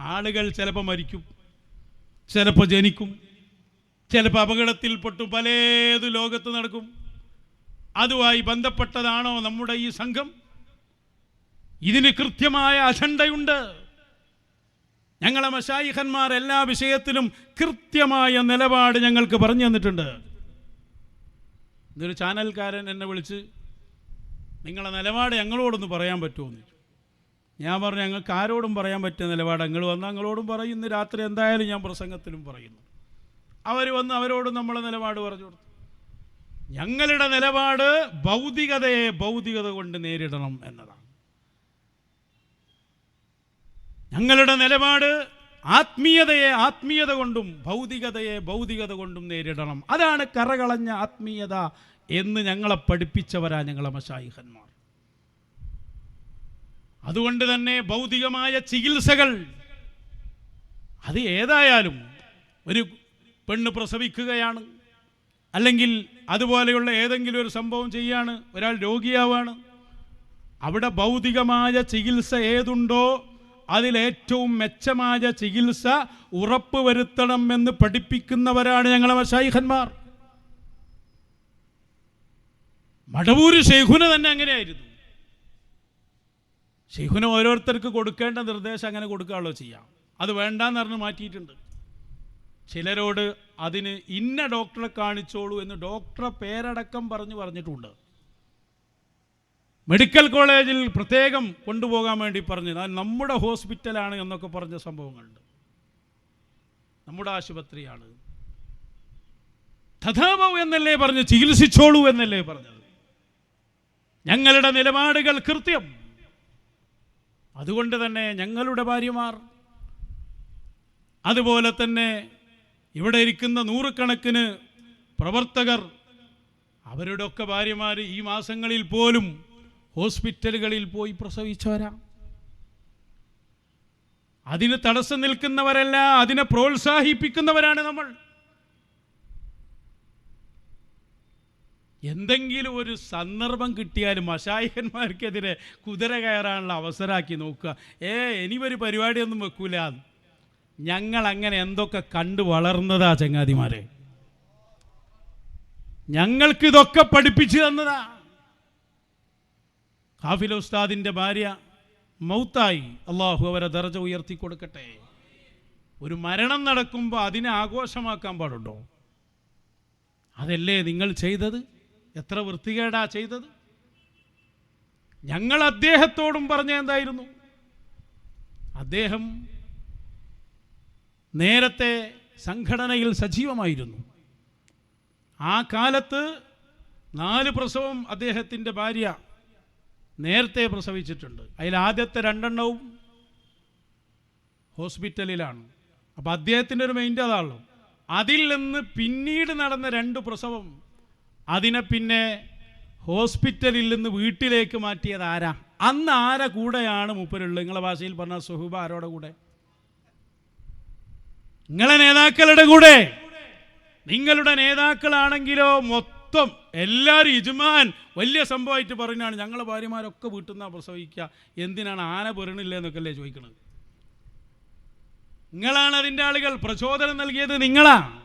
ആളുകൾ ചിലപ്പോൾ മരിക്കും ചിലപ്പോൾ ജനിക്കും ചിലപ്പോൾ അപകടത്തിൽപ്പെട്ടു പലേതു ലോകത്ത് നടക്കും. അതുമായി ബന്ധപ്പെട്ടതാണോ നമ്മുടെ ഈ സംഘം? ഇതിന് കൃത്യമായ അജണ്ടയുണ്ട്. ഞങ്ങളെ മഷായിഖന്മാർ എല്ലാ വിഷയത്തിലും കൃത്യമായ നിലപാട് ഞങ്ങൾക്ക് പറഞ്ഞു തന്നിട്ടുണ്ട്. ഇതൊരു ചാനൽക്കാരൻ എന്നെ വിളിച്ച് നിങ്ങളെ നിലപാട് ഞങ്ങളോടൊന്ന് പറയാൻ പറ്റുമോ? എന്ന്. ഞാൻ പറഞ്ഞു ഞങ്ങൾക്ക് ആരോടും പറയാൻ പറ്റിയ നിലപാട് നിങ്ങൾ വന്ന് ഞങ്ങളോടും പറയും. ഇന്ന് രാത്രി എന്തായാലും ഞാൻ പ്രസംഗത്തിലും പറയുന്നു. അവർ വന്ന് അവരോടും നമ്മളെ നിലപാട് പറഞ്ഞു കൊടുത്തു. ഞങ്ങളുടെ നിലപാട് ഭൗതികതയെ ഭൗതികത കൊണ്ട് നേരിടണം എന്നതാണ്. ഞങ്ങളുടെ നിലപാട് ആത്മീയതയെ ആത്മീയത കൊണ്ടും ഭൗതികതയെ ഭൗതികത കൊണ്ടും നേരിടണം. അതാണ് കറകളഞ്ഞ ആത്മീയത എന്ന് ഞങ്ങളെ പഠിപ്പിച്ചവരാ ഞങ്ങളെ മഷായിഹന്മാർ അതുകൊണ്ട് തന്നെ ഭൗതികമായ ചികിത്സകൾ. അത് ഏതായാലും ഒരു പെണ്ണ് പ്രസവിക്കുകയാണ്. അല്ലെങ്കിൽ അതുപോലെയുള്ള ഏതെങ്കിലും ഒരു സംഭവം ചെയ്യാണ് ഒരാൾ രോഗിയാവാണ്. അവിടെ ഭൗതികമായ ചികിത്സ ഏതുണ്ടോ അതിലേറ്റവും മെച്ചമായ ചികിത്സ ഉറപ്പുവരുത്തണം എന്ന് പഠിപ്പിക്കുന്നവരാണ് ഞങ്ങളെ മഷായിഖന്മാർ. മടവൂര് ശേഖുന തന്നെ അങ്ങനെയായിരുന്നു. ഷെയ്ഖുന ഓരോരുത്തർക്ക് കൊടുക്കേണ്ട നിർദ്ദേശം അങ്ങനെ കൊടുക്കാനുള്ളൂ ചെയ്യാം. അത് വേണ്ടാന്ന് പറഞ്ഞ് മാറ്റിയിട്ടുണ്ട്. ചിലരോട് അതിന് ഇന്ന ഡോക്ടറെ കാണിച്ചോളൂ എന്ന് ഡോക്ടറെ പേരടക്കം പറഞ്ഞു പറഞ്ഞിട്ടുണ്ട്. മെഡിക്കൽ കോളേജിൽ പ്രത്യേകം കൊണ്ടുപോകാൻ വേണ്ടി പറഞ്ഞു. നമ്മുടെ ഹോസ്പിറ്റലാണ് എന്നൊക്കെ പറഞ്ഞ സംഭവങ്ങളുണ്ട്. നമ്മുടെ ആശുപത്രിയാണ്. തഥാപവ് എന്നല്ലേ പറഞ്ഞ് ചികിത്സിച്ചോളൂ എന്നല്ലേ പറഞ്ഞത്? ഞങ്ങളുടെ നിലപാടുകൾ കൃത്യം. അതുകൊണ്ട് തന്നെ ഞങ്ങളുടെ ഭാര്യമാർ അതുപോലെ തന്നെ ഇവിടെ ഇരിക്കുന്ന നൂറുകണക്കിന് പ്രവർത്തകർ അവരുടെ ഒക്കെ ഭാര്യമാർ ഈ മാസങ്ങളിൽ പോലും ഹോസ്പിറ്റലുകളിൽ പോയി പ്രസവിച്ചവരാ. അതിന് തടസ്സം നിൽക്കുന്നവരല്ല അതിനെ പ്രോത്സാഹിപ്പിക്കുന്നവരാണ് നമ്മൾ. എന്തെങ്കിലും ഒരു സന്ദർഭം കിട്ടിയാൽ മഷായകന്മാർക്കെതിരെ കുതിര കയറാനുള്ള അവസരമാക്കി നോക്കുക. ഏ ഇനിയൊരു പരിപാടിയൊന്നും വെക്കൂല. ഞങ്ങൾ അങ്ങനെ എന്തൊക്കെ കണ്ടു വളർന്നതാ ചങ്ങാതിമാരെ. ഞങ്ങൾക്ക് ഇതൊക്കെ പഠിപ്പിച്ചു തന്നതാ. ഹാഫിൽ ഉസ്താദിന്റെ ഭാര്യ മൗത്തായി. അള്ളാഹു അവരെ ദർജ ഉയർത്തി കൊടുക്കട്ടെ. ഒരു മരണം നടക്കുമ്പോൾ അതിനെ ആഘോഷമാക്കാൻ പാടുണ്ടോ? അതല്ലേ നിങ്ങൾ ചെയ്തത്? എത്ര വൃത്തികേടാ ചെയ്തത്? ഞങ്ങൾ അദ്ദേഹത്തോടും പറഞ്ഞ എന്തായിരുന്നു? അദ്ദേഹം നേരത്തെ സംഘടനയിൽ സജീവമായിരുന്നു. ആ കാലത്ത് നാല് പ്രസവം അദ്ദേഹത്തിന്റെ ഭാര്യ നേരത്തെ പ്രസവിച്ചിട്ടുണ്ട്. അതിൽ ആദ്യത്തെ രണ്ടെണ്ണവും ഹോസ്പിറ്റലിലാണ്. അപ്പോൾ അദ്ദേഹത്തിന്റെ ഒരു മെയിന്റെ അതാണല്ലോ അതിൽ നിന്ന് പിന്നീട് നടന്ന രണ്ട് പ്രസവം അതിനെ പിന്നെ ഹോസ്പിറ്റലിൽ നിന്ന് വീട്ടിലേക്ക് മാറ്റിയത് ആരാ? അന്ന് ആരെ കൂടെയാണ് മൂപ്പരുള്ളത്? നിങ്ങളെ ഭാഷയിൽ പറഞ്ഞ സുഹൂബ ആരോടെ കൂടെ? നിങ്ങളെ നേതാക്കളുടെ കൂടെ. നിങ്ങളുടെ നേതാക്കളാണെങ്കിലോ മൊത്തം എല്ലാവരും ഇജുമാൻ. വലിയ സംഭവമായിട്ട് പറഞ്ഞാണ് ഞങ്ങളെ ഭാര്യമാരൊക്കെ വീട്ടിൽ നിന്നാണ് പ്രസവിക്കുക. എന്തിനാണ് ആന പെറണില്ല എന്നൊക്കെ അല്ലേ ചോദിക്കുന്നത് നിങ്ങളാണ് അതിന്റെ ആളുകൾ. പ്രചോദനം നൽകിയത് നിങ്ങളാ.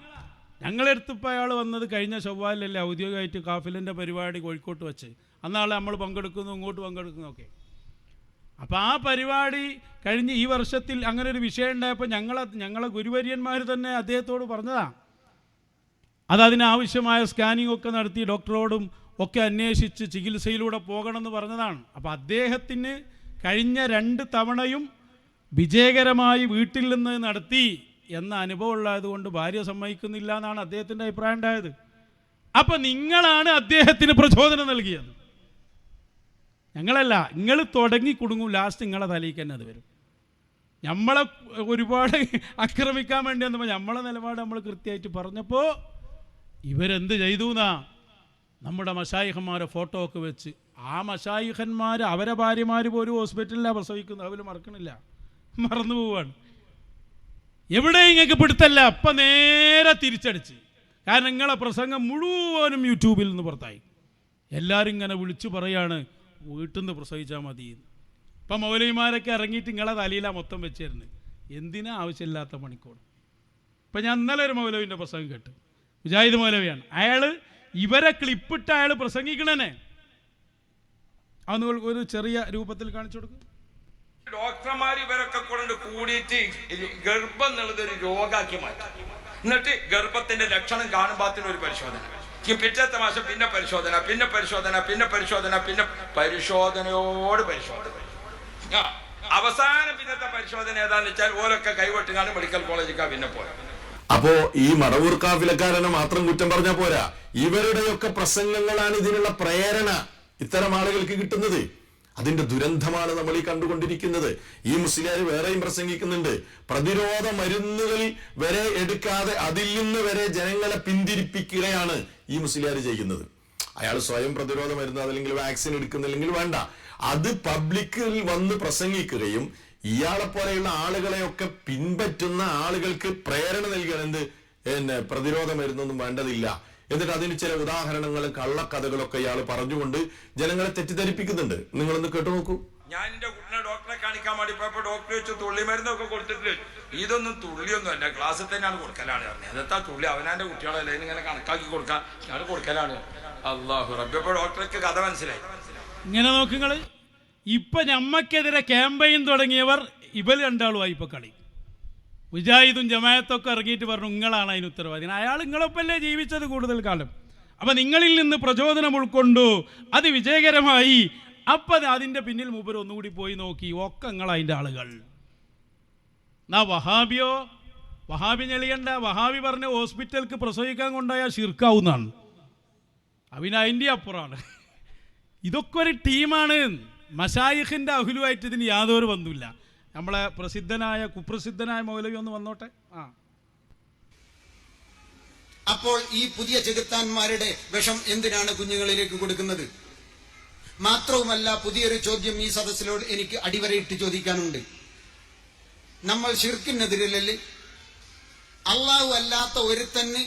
ഞങ്ങളെടുത്തിപ്പോൾ അയാൾ വന്നത് കഴിഞ്ഞ ചൊവ്വാലല്ലേ ഔദ്യോഗികമായിട്ട് കാഫിലിന്റെ പരിപാടി കോഴിക്കോട്ട് വെച്ച്. അന്നാളെ നമ്മൾ പങ്കെടുക്കുന്നു ഇങ്ങോട്ട് പങ്കെടുക്കുന്നു ഒക്കെ. അപ്പോൾ ആ പരിപാടി കഴിഞ്ഞ് ഈ വർഷത്തിൽ അങ്ങനെ ഒരു വിഷയം ഉണ്ടായപ്പോൾ ഞങ്ങളെ ഞങ്ങളെ ഗുരുവര്യന്മാർ തന്നെ അദ്ദേഹത്തോട് പറഞ്ഞതാണ് അത് അതിനാവശ്യമായ സ്കാനിംഗ് ഒക്കെ നടത്തി ഡോക്ടറോടും ഒക്കെ അന്വേഷിച്ച് ചികിത്സയിലൂടെ പോകണമെന്ന് പറഞ്ഞതാണ്. അപ്പോൾ അദ്ദേഹത്തിന് കഴിഞ്ഞ രണ്ട് തവണയും വിജയകരമായി വീട്ടിൽ നിന്ന് നടത്തി എന്ന അനുഭവം ഉള്ളതുകൊണ്ട് ഭാര്യ സമ്മതിക്കുന്നില്ല എന്നാണ് അദ്ദേഹത്തിന്റെ അഭിപ്രായം ഉണ്ടായത് അപ്പം നിങ്ങളാണ് അദ്ദേഹത്തിന് പ്രചോദനം നൽകിയത്. ഞങ്ങളല്ല നിങ്ങൾ തുടങ്ങി കുടുങ്ങും ലാസ്റ്റ് നിങ്ങളെ തലയിക്ക് തന്നെ അത് വരും. നമ്മളെ ഒരുപാട് ആക്രമിക്കാൻ വേണ്ടി വന്നപ്പോൾ നമ്മളെ നിലപാട് നമ്മൾ കൃത്യമായിട്ട് പറഞ്ഞപ്പോൾ ഇവരെന്ത് ചെയ്തു എന്നാ നമ്മുടെ മഷായിഹന്മാരെ ഫോട്ടോ ഒക്കെ വെച്ച് ആ മഷായിഹന്മാർ അവരെ ഭാര്യമാർ പോലും ഹോസ്പിറ്റലിലാണ് പ്രസവിക്കുന്നത്. അവർ മറക്കണില്ല. മറന്നു പോവാണ്. എവിടെ ഇങ്ങക്ക് പിടുത്തല്ല. അപ്പം നേരെ തിരിച്ചടിച്ച്. കാരണം നിങ്ങളെ പ്രസംഗം മുഴുവനും യൂട്യൂബിൽ നിന്ന് പുറത്തായി. എല്ലാവരും ഇങ്ങനെ വിളിച്ചു പറയാണ് വീട്ടിൽ നിന്ന് പ്രസവിച്ചാൽ മതി. ഇപ്പം മൗലവിമാരൊക്കെ ഇറങ്ങിയിട്ട് നിങ്ങളെ തലയിലാണ് മൊത്തം വെച്ചിരുന്നു. എന്തിനാ ആവശ്യമില്ലാത്ത മണിക്കൂർ ഇപ്പം ഞാൻ ഇന്നലെ ഒരു മൗലവിന്റെ പ്രസംഗം കേട്ടു. മുജാഹിദ് മൗലവിയാണ്. അയാൾ ഇവരെ ക്ലിപ്പിട്ട് അയാൾ പ്രസംഗിക്കണേ അതൊന്ന് ഒരു ചെറിയ രൂപത്തിൽ കാണിച്ചു കൊടുക്കും. ഡോക്ടർമാർ ഇവരൊക്കെ കൊണ്ട് കൂടിയിട്ട് ഗർഭം എന്നുള്ളത് ഒരു രോഗാക്കി മാറ്റി. എന്നിട്ട് ഗർഭത്തിന്റെ ലക്ഷണം കാണുമ്പോൾ ഒരു പരിശോധന. പിറ്റത്തെ മാസം പിന്നെ പരിശോധന പിന്നെ പരിശോധന പിന്നെ പരിശോധന പിന്നെ പരിശോധനയോട് പരിശോധന. ആ, അവസാനം പിന്നത്തെ പരിശോധന ഏതാന്ന് വെച്ചാൽ ഓരൊക്കെ കൈവെട്ടുകാണ് മെഡിക്കൽ കോളേജിക്കാ പിന്നെ പോയത് അപ്പോ ഈ മടവൂർ കാഫിലക്കാരനെ മാത്രം കുറ്റം പറഞ്ഞാൽ പോരാ. ഇവരുടെയൊക്കെ പ്രസംഗങ്ങളാണ് ഇതിനുള്ള പ്രേരണ ഇത്തരം ആളുകൾക്ക് കിട്ടുന്നത്. അതിന്റെ ദുരന്തമാണ് നമ്മൾ ഈ കണ്ടുകൊണ്ടിരിക്കുന്നത്. ഈ മുസ്ലിയാർ വേറെയും പ്രസംഗിക്കുന്നുണ്ട്. പ്രതിരോധ മരുന്നുകൾ വരെ എടുക്കാതെ അതിൽ നിന്ന് വരെ ജനങ്ങളെ പിന്തിരിപ്പിക്കുകയാണ് ഈ മുസ്ലിയാർ ചെയ്യുന്നത്. അയാൾ സ്വയം പ്രതിരോധ മരുന്ന് അതല്ലെങ്കിൽ വാക്സിൻ എടുക്കുന്നില്ലെങ്കിൽ വേണ്ട. അത് പബ്ലിക്കിൽ വന്ന് പ്രസംഗിക്കുകയും ഇയാളെ പോലെയുള്ള ആളുകളെയൊക്കെ പിൻപറ്റുന്ന ആളുകൾക്ക് പ്രേരണ നൽകുകയാണ് എന്ത്? പിന്നെ പ്രതിരോധ മരുന്നൊന്നും വേണ്ടതില്ല. എന്നിട്ട് അതിന് ചില ഉദാഹരണങ്ങളും കള്ളക്കഥകളൊക്കെ ഇയാൾ പറഞ്ഞുകൊണ്ട് ജനങ്ങളെ തെറ്റിദ്ധരിപ്പിക്കുന്നുണ്ട്. നിങ്ങളൊന്ന് കേട്ടു നോക്കൂ. ഞാൻ എന്റെ കുട്ടിനെ ഡോക്ടറെ കാണിക്കാൻ വേണ്ടി പോയപ്പോ ഡോക്ടർ വെച്ച് തുള്ളി മരുന്നൊക്കെ കൊടുത്തിട്ട് ഇതൊന്നും തുള്ളിയൊന്നും അല്ല. ക്ലാസ്സിൽ തന്നെയാണ് കൊടുക്കലാണ് പറഞ്ഞത്. അതെത്താ തുള്ളി? അവനാന്റെ കുട്ടികളല്ലേ? ഇങ്ങനെ കണക്കാക്കി കൊടുക്കാൻ ഞാൻ കൊടുക്കലാണ് അള്ളാഹു റബ്ബിപ്പോ ഡോക്ടർക്ക് കഥ മനസ്സിലായി. ഇങ്ങനെ നോക്കുങ്ങൾ ഇപ്പൊ നമ്മക്കെതിരെ ക്യാമ്പയിൻ തുടങ്ങിയവർ ഇവർ രണ്ടാളുമായി ഇപ്പൊ കളി. മുജാഹിദും ജമായത്തൊക്കെ ഇറങ്ങിയിട്ട് പറഞ്ഞു നിങ്ങളാണ് അതിന് ഉത്തരവാദി. അയാൾ നിങ്ങളൊപ്പല്ലേ ജീവിച്ചത് കൂടുതൽ കാലം? അപ്പം നിങ്ങളിൽ നിന്ന് പ്രചോദനം ഉൾക്കൊണ്ടു. അത് വിജയകരമായി. അപ്പം അതിന്റെ പിന്നിൽ മൂപ്പർ ഒന്നുകൂടി പോയി നോക്കി. ഒക്കെ നിങ്ങൾ അതിന്റെ ആളുകൾ. എന്നാ വഹാബിയോ വഹാബി ഞെളിയണ്ട വഹാബി പറഞ്ഞ ഹോസ്പിറ്റലിക്ക് പ്രസവിക്കാൻ കൊണ്ടായാൽ ഷിർക്കാവുന്നതാണ് അവന് അതിന്റെ അപ്പുറമാണ്. ഇതൊക്കെ ഒരു ടീമാണ്. മഷായിഖിന്റെ അഹുലുമായിട്ട് ഇതിന് യാതൊരു ബന്ധമില്ല നമ്മളെ പ്രസിദ്ധനായ കുപ്രസിദ്ധനായ മൗലവി ഒന്ന് വന്നോട്ടെ? ആ. അപ്പോൾ ഈ പുതിയ ചെകുത്താന്മാരുടെ വിഷം എന്തിനാണ് കുഞ്ഞുങ്ങളിലേക്ക് കൊടുക്കുന്നത്? മാത്രവുമല്ല പുതിയൊരു ചോദ്യം ഈ സദസ്സിലോട് എനിക്ക് അടിവരയിട്ട് ചോദിക്കാനുണ്ട്. നമ്മൾ ഷിർക്കിനെതിരല്ലേ അള്ളാഹു അല്ലാത്ത ഒരുത്തന്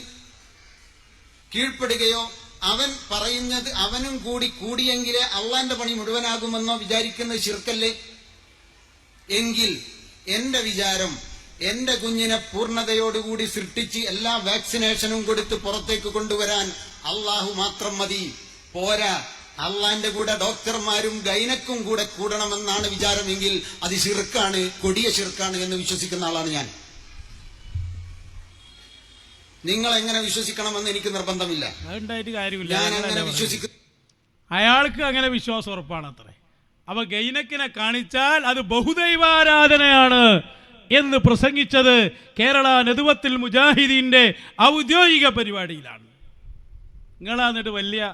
കീഴ്പ്പെടുകയോ അവൻ പറയുന്നത് അവനും കൂടി കൂടിയെങ്കിലേ അള്ളാന്റെ പണി മുഴുവനാകുമെന്നോ വിചാരിക്കുന്നത് ഷിർക്കല്ലേ എങ്കിൽ എന്റെ വിചാരം എന്റെ കുഞ്ഞിനെ പൂർണതയോടുകൂടി സൃഷ്ടിച്ച് എല്ലാ വാക്സിനേഷനും കൊടുത്ത് പുറത്തേക്ക് കൊണ്ടുവരാൻ അള്ളാഹു മാത്രം മതി. പോരാ അള്ളാന്റെ കൂടെ ഡോക്ടർമാരും ഗൈനക്കും കൂടെ കൂടണമെന്നാണ് വിചാരമെങ്കിൽ അത് ശിർക്കാണ് കൊടിയ ശിർക്കാണ് എന്ന് വിശ്വസിക്കുന്ന ആളാണ് ഞാൻ. നിങ്ങൾ എങ്ങനെ വിശ്വസിക്കണമെന്ന് എനിക്ക് നിർബന്ധമില്ല. ഞാൻ അങ്ങനെ വിശ്വസിക്കുന്നു അയാൾക്ക് അങ്ങനെ വിശ്വാസം ഉറപ്പാണ് അത്രേ. അപ്പൊ ഗൈനക്കിനെ കാണിച്ചാൽ അത് ബഹുദൈവാരാധനയാണ് എന്ന് പ്രസംഗിച്ചത് കേരള നെതുവത്തിൽ മുജാഹിദീന്റെ ഔദ്യോഗിക പരിപാടിയിലാണ്. നിങ്ങളാന്നിട്ട് വലിയ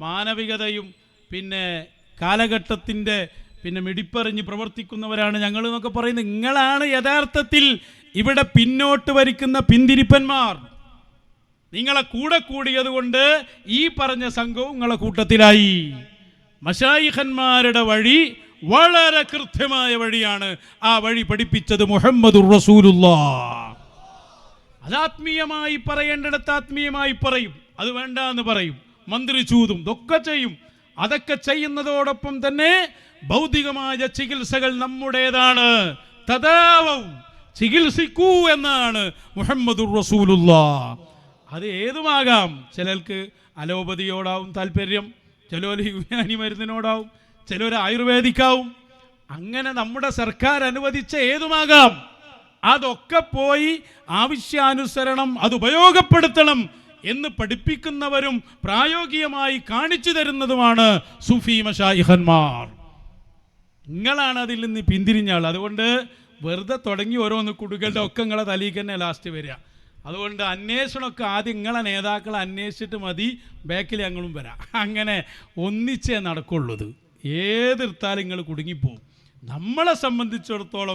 മാനവികതയും പിന്നെ കാലഘട്ടത്തിന്റെ പിന്നെ മിടിപ്പറിഞ്ഞ് പ്രവർത്തിക്കുന്നവരാണ് ഞങ്ങൾ എന്നൊക്കെ പറയുന്നത്. നിങ്ങളാണ് യഥാർത്ഥത്തിൽ ഇവിടെ പിന്നോട്ട് വരിക്കുന്ന പിന്തിരിപ്പന്മാർ. നിങ്ങളെ കൂടെ കൂടിയത് കൊണ്ട് ഈ പറഞ്ഞ സംഘവും നിങ്ങളെ കൂട്ടത്തിലായി. മഷായിഖന്മാരുടെ വഴി വളരെ കൃത്യമായ വഴിയാണ് ആ വഴി പഠിപ്പിച്ചത് മുഹമ്മദുർ റസൂലുള്ള. അത് ആത്മീയമായി പറയേണ്ടിടത്ത് ആത്മീയമായി പറയും. അത് വേണ്ട എന്ന് പറയും. മന്ത്രി ചൂതും ഇതൊക്കെ ചെയ്യും. അതൊക്കെ ചെയ്യുന്നതോടൊപ്പം തന്നെ ഭൗതികമായ ചികിത്സകൾ നമ്മുടേതാണ്. തദാവം ചികിത്സിക്കൂ എന്നാണ് മുഹമ്മദുർ റസൂലുള്ള. അത് ഏതുമാകാം? ചിലർക്ക് അലോപതിയോടാവും താല്പര്യം. ചിലർ യുനാനി മരുന്നിനോടാവും ചിലർ ആയുർവേദിക്കാവും. അങ്ങനെ നമ്മുടെ സർക്കാർ അനുവദിച്ച ഏതുമാകാം? അതൊക്കെ പോയി ആവശ്യാനുസരണം അത് ഉപയോഗപ്പെടുത്തണം എന്ന് പഠിപ്പിക്കുന്നവരും പ്രായോഗികമായി കാണിച്ചു തരുന്നതുമാണ് സുഫി മഷായിഹന്മാർ നിങ്ങളാണ് അതിൽ നിന്ന് പിന്തിരിഞ്ഞ ആൾ അതുകൊണ്ട് വെറുതെ തുടങ്ങി ഓരോന്ന് കുടുകളുടെ ഒക്കെ നിങ്ങളെ തലയിൽ തന്നെ ലാസ്റ്റ് വരിക. അതുകൊണ്ട് അന്വേഷണമൊക്കെ ആദ്യം നിങ്ങളെ നേതാക്കളെ അന്വേഷിച്ചിട്ട് മതി. ബാക്കിൽ ഞങ്ങളും വരാം. അങ്ങനെ ഒന്നിച്ചേ നടക്കുള്ളത് ഇത്. ഏതിർത്താലും നിങ്ങൾ കുടുങ്ങിപ്പോവും. നമ്മളെ സംബന്ധിച്ചിടത്തോളം